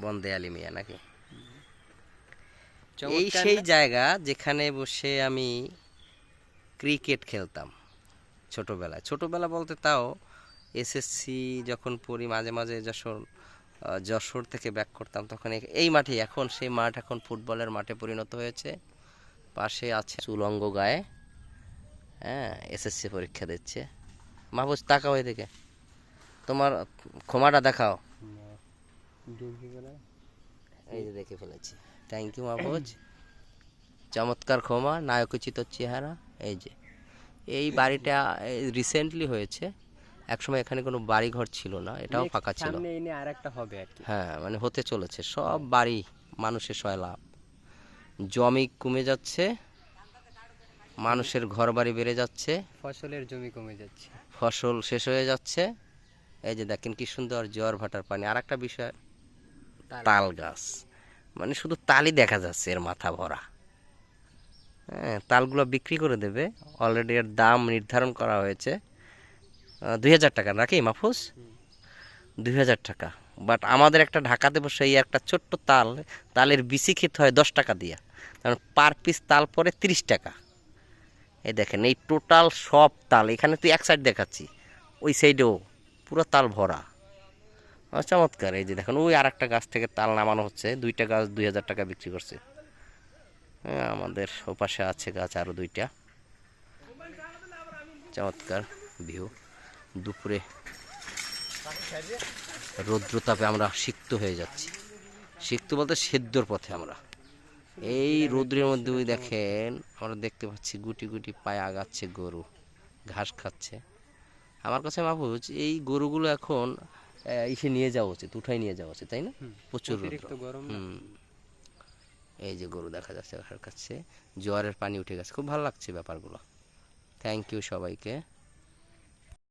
বন্দে আলী মিয়া নাকি? এই সেই জায়গা যেখানে বসে আমি ক্রিকেট খেলতাম ছোটোবেলায়। ছোটোবেলা বলতে তাও এসএসসি যখন পড়ি মাঝে মাঝে যশোর যশোর থেকে ব্যাক করতাম তখন এই- এই মাঠে এখন সেই মাঠ এখন ফুটবলের মাঠে পরিণত হয়েছে। পাশে আছে চুলঙ্গ গায়ে হ্যাঁ এসএসসি পরীক্ষা দিচ্ছে। মাহবুজ তাকাও এদিকে। তোমার ক্ষমাটা দেখাও। এই যে দেখে ফেলেছি। থ্যাংক ইউ মাহবুজ চমৎকার ক্ষমা নায়কোচিত চেহারা এই যে। এই বাড়িটা রিসেন্টলি হয়েছে। একসময় এখানে কোনো বাড়ি ঘর ছিল না এটাও ফাঁকা ছিল। হবে হ্যাঁ মানে হতে চলেছে। সব বাড়ি মানুষের সয় লাভ জমি কমে যাচ্ছে মানুষের ঘর বাড়ি বেড়ে যাচ্ছে। ফসলের জমি কমে যাচ্ছে। ফসল শেষ হয়ে যাচ্ছে। এই যে দেখেন কি সুন্দর জোয়ার ভাটার পানি। আর একটা বিষয় তাল। গাছ। মানে শুধু তালই দেখা যাচ্ছে এর মাথা ভরা। হ্যাঁ তালগুলো বিক্রি করে দেবে। অলরেডি এর দাম নির্ধারণ করা হয়েছে। দুই হাজার টাকা নাকি মাহফুজ? দুই হাজার টাকা। বাট আমাদের একটা ঢাকাতে বসে এই একটা ছোট্ট তাল। তালের বিসি খেতে হয় দশ টাকা দিয়া। কারণ পার পিস তাল পরে তিরিশ টাকা। এই দেখেন এই টোটাল সব তাল। এখানে তুই এক সাইড দেখাচ্ছি। ওই সাইডেও পুরো তাল ভরা। চমৎকার। এই যে দেখেন, ওই আর একটা গাছ থেকে তাল নামানো হচ্ছে। দুইটা গাছ দুই হাজার টাকা বিক্রি করছে। হ্যাঁ আমাদের ওপাশে আছে গাছ আরও দুইটা। চমৎকার ভিউ। দুপুরে রৌদ্রতাপে আমরা সিক্ত হয়ে যাচ্ছি। সিক্ত বলতে সেদ্ধর পথে আমরা। এই রৌদ্রের মধ্যে ওই দেখেন, আমরা দেখতে পাচ্ছি গুটি গুটি পায়ে আগাচ্ছে গরু, ঘাস খাচ্ছে। আমার কাছে মাহবুজ এই গরুগুলো এখন ইসে নিয়ে যাওয়া উচিত উঠাই নিয়ে যাওয়া উচিত তাই না? প্রচুর গরম এই যে গরু দেখা যাচ্ছে কাছে জোয়ারের পানি উঠে গেছে খুব ভালো লাগছে ব্যাপারগুলো। থ্যাংক ইউ সবাইকে।